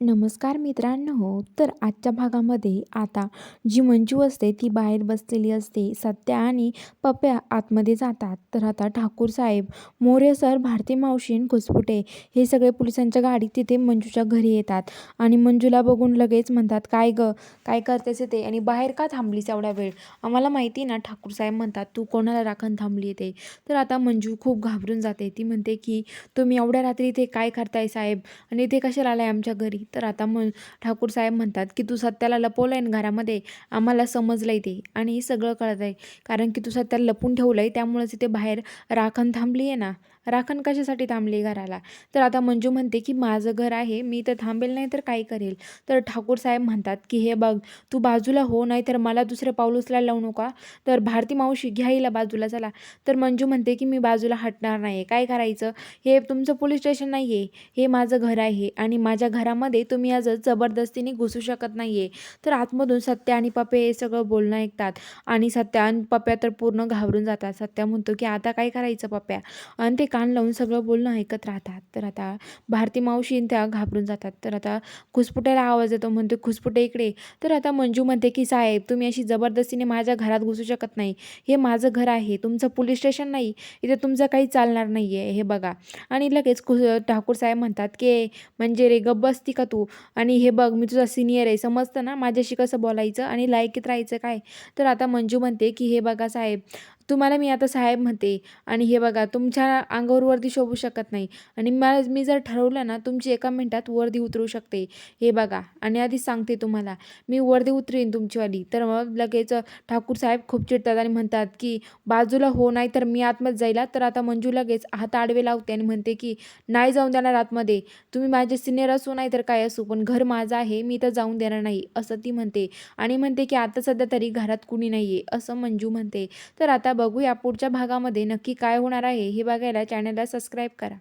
नमस्कार मित्रांनो तर आजच्या भागामध्ये आता जी मंजू असते ती बाहेर बसलेली असते सत्या आणि पप्या आतमध्ये जातात. तर आता ठाकूर साहेब मोरे सर भारती मावशी आणि घुसपुटे हे सगळे पोलिसांच्या गाडीत तिथे मंजूच्या घरी येतात. आणि मंजूला बघून लगेच म्हणतात काय ग? काय करतेस ते आणि बाहेर का थांबलीस एवढ्या वेळ? आम्हाला माहिती ना ठाकूर साहेब म्हणतात तू कोणाला राखण थांबली येते तर आता मंजू खूप घाबरून जाते. ती म्हणते की तुम्ही एवढ्या रात्री इथे काय करताय साहेब? आणि इथे कशाला आलाय आमच्या घरी? तर आता म्हण ठाकूर साहेब म्हणतात की तू सत्याला लपवलं आहे घरामध्ये आम्हाला समजलं आहे ते. आणि हे सगळं कळत आहे कारण की तू सत्याला लपून ठेवलं आहे त्यामुळेच इथे बाहेर राखण थांबली आहे ना. राखण कशासाठी थांबली घराला? तर आता मंजू म्हणते की माझं घर आहे मी तर थांबेल नाही तर काय करेल? तर ठाकूर साहेब म्हणतात की हे बघ तू बाजूला हो नाही तर मला दुसरे पाऊल उचलायला लावू नका. तर भारती मावशी घ्या हिला बाजूला चला. तर मंजू म्हणते की मी बाजूला हटणार नाही काय करायचं? हे तुमचं पोलीस स्टेशन नाही आहे हे माझं घर आहे आणि माझ्या घरामध्ये तुम्ही आज जबरदस्तीने घुसू शकत नाही आहे तर आतमधून सत्या आणि पप्या हे सगळं बोलणं ऐकतात आणि सत्या आणि पप्या तर पूर्ण घाबरून जातात. सत्या म्हणतो की आता काय करायचं पप्या आणि ते कान लावून सगळं बोलणं ऐकत राहतात. तर आता भारती मावशी त्या घाबरून जातात. तर आता खुसपुट्याला आवाज येतो म्हणतो खुसपुटे इकडे. तर आता मंजू म्हणते की साहेब तुम्ही अशी जबरदस्तीने माझ्या घरात घुसू शकत नाही. हे माझं घर आहे. तुमचं पोलीस स्टेशन नाही. इथे तुमचं काही चालणार नाही आहे हे बघा. आणि लगेच खुस ठाकूर साहेब म्हणतात की म्हणजे रे गप्प बसती का तू? आणि हे बघ मी तुझा सिनियर आहे. समजतं ना? माझ्याशी कसं बोलायचं आणि लायकीत राहायचं काय? तर आता मंजू म्हणते की हे बघा साहेब तुम्हाला मी आता साहेब म्हणते आणि हे बघा तुमच्या अंगावर वर्दी शोभू शकत नाही. आणि मला मी जर ठरवलं ना तुमची एका मिनटात वर्दी उतरू शकते. हे बघा आणि आधीच सांगते तुम्हाला. मी वर्दी उतरेन तुमचीवाली. तर मग लगेच ठाकूर साहेब खूप चिडतात आणि म्हणतात की बाजूला हो नाही तर मी आतमध्ये जायला तर आता मंजू लगेच हात आडवे लावते आणि म्हणते की नाही जाऊन देणार आतमध्ये. तुम्ही माझे सिनियर असू नाही तर काय असू पण घर माझं आहे मी तर जाऊन देणार नाही. असं ती म्हणते. आणि म्हणते की आता सध्या तरी घरात कुणी नाही आहे असं मंजू म्हणते. तर आता बघूया पुढच्या भागामध्ये नक्की काय होणार आहे हे बघायला चॅनलला सबस्क्राईब करा.